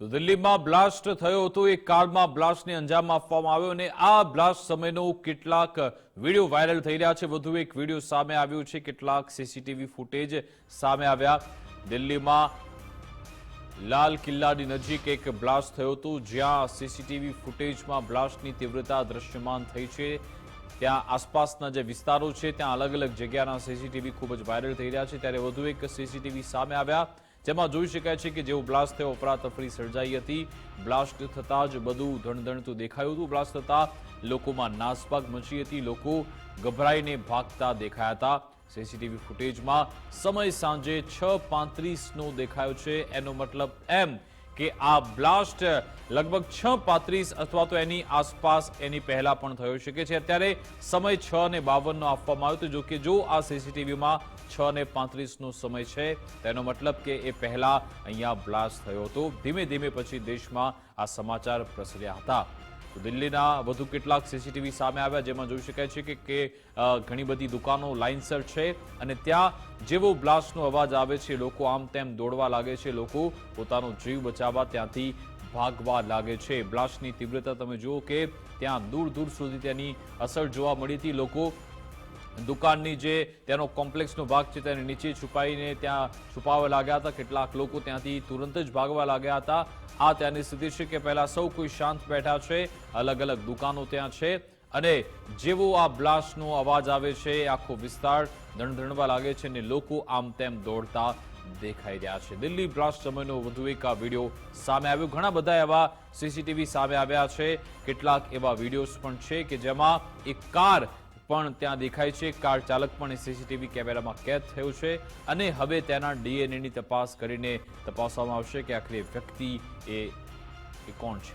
તો દિલ્હીમાં બ્લાસ્ટ થયો હતો. એક કારમાં બ્લાસ્ટને અંજામ આપવામાં આવ્યો અને આ બ્લાસ્ટ સમયનો કેટલાક વીડિયો વાયરલ થઈ રહ્યા છે. વધુ એક વીડિયો સામે આવ્યો છે. કેટલાક સીસીટીવી ફૂટેજ સામે આવ્યા. દિલ્હીમાં લાલ કિલ્લાની નજીક એક બ્લાસ્ટ થયો હતો. જ્યાં સીસીટીવી ફૂટેજમાં બ્લાસ્ટની તીવ્રતા દ્રશ્યમાન થઈ છે. ત્યાં આસપાસના જે વિસ્તારો છે, ત્યાં અલગ અલગ જગ્યાના સીસીટીવી ખૂબ જ વાયરલ થઈ રહ્યા છે. ત્યારે વધુ એક સીસીટીવી સામે આવ્યા. જેમાં જોઈ શકાય છે કે જેવો બ્લાસ્ટ થયો અફરાતફરી સર્જાઈ હતી. બ્લાસ્ટ થતાં જ બધું ધણધણતું દેખાયું હતું. બ્લાસ્ટ થતાં લોકોમાં નાસભાગ મચી હતી. લોકો ગભરાઈને ભાગતા દેખાયા હતા. સીસીટીવી ફૂટેજમાં સમય સાંજે છ પાંત્રીસનો દેખાયો છે. એનો મતલબ એમ કે આ બ્લાસ્ટ લગભગ છ પાંત્રીસ અથવા તો એની આસપાસ એની પહેલા પણ થયો શકે છે. અત્યારે સમય છ ને બાવનનો આપવામાં આવ્યો હતો. જો કે જો આ સીસીટીવીમાં છ ને પાંત્રીસનો સમય છે, તેનો મતલબ કે એ પહેલા અહીંયા બ્લાસ્ટ થયો હતો. ધીમે ધીમે પછી દેશમાં આ સમાચાર પ્રસર્યા હતા. દિલ્હીના વધુ કેટલાક સીસીટીવી સામે આવ્યા, જેમાં જોઈ શકાય છે કે ઘણી બધી દુકાનો લાઇનસર છે અને ત્યાં જેવો બ્લાસ્ટનો અવાજ આવે છે, લોકો આમ તેમ દોડવા લાગે છે, લોકો પોતાનો જીવ બચાવવા ત્યાંથી ભાગવા લાગે છે. બ્લાસ્ટની તીવ્રતા તમે જુઓ કે ત્યાં દૂર દૂર સુધી તેની અસર જોવા મળી હતી. લોકો દુકાનની જે તેનો કોમ્પ્લેક્સનો ભાગ છે તેને નીચે છુપાઈને ત્યાં છુપાવવા લાગ્યા હતા. કેટલાક લોકો ત્યાંથી તુરંત જ ભાગવા લાગ્યા હતા. આ ત્યાંની સ્થિતિ છે કે પહેલાં સૌ કોઈ શાંત બેઠા છે. અલગ અલગ દુકાનો ત્યાં છે. અને જેવો આ બ્લાસ્ટનો અવાજ આવે છે આખો વિસ્તાર ધણધણવા લાગે છે અને લોકો આમ તેમ દોડતા દેખાઈ રહ્યા છે. દિલ્હી બ્લાસ્ટ સમયનો વધુ એક આ વીડિયો સામે આવ્યો. ઘણા બધા એવા સીસીટીવી સામે આવ્યા છે. કેટલાક એવા વિડીયોઝ પણ છે કે જેમાં એક કાર પણ ત્યાં દેખાય છે. કાર ચાલક પણ સીસીટીવી કેમેરામાં કેદ થયો છે અને હવે તેના ડીએનએની તપાસ કરીને તપાસવામાં આવશે કે આખરે વ્યક્તિ એ કોણ છે.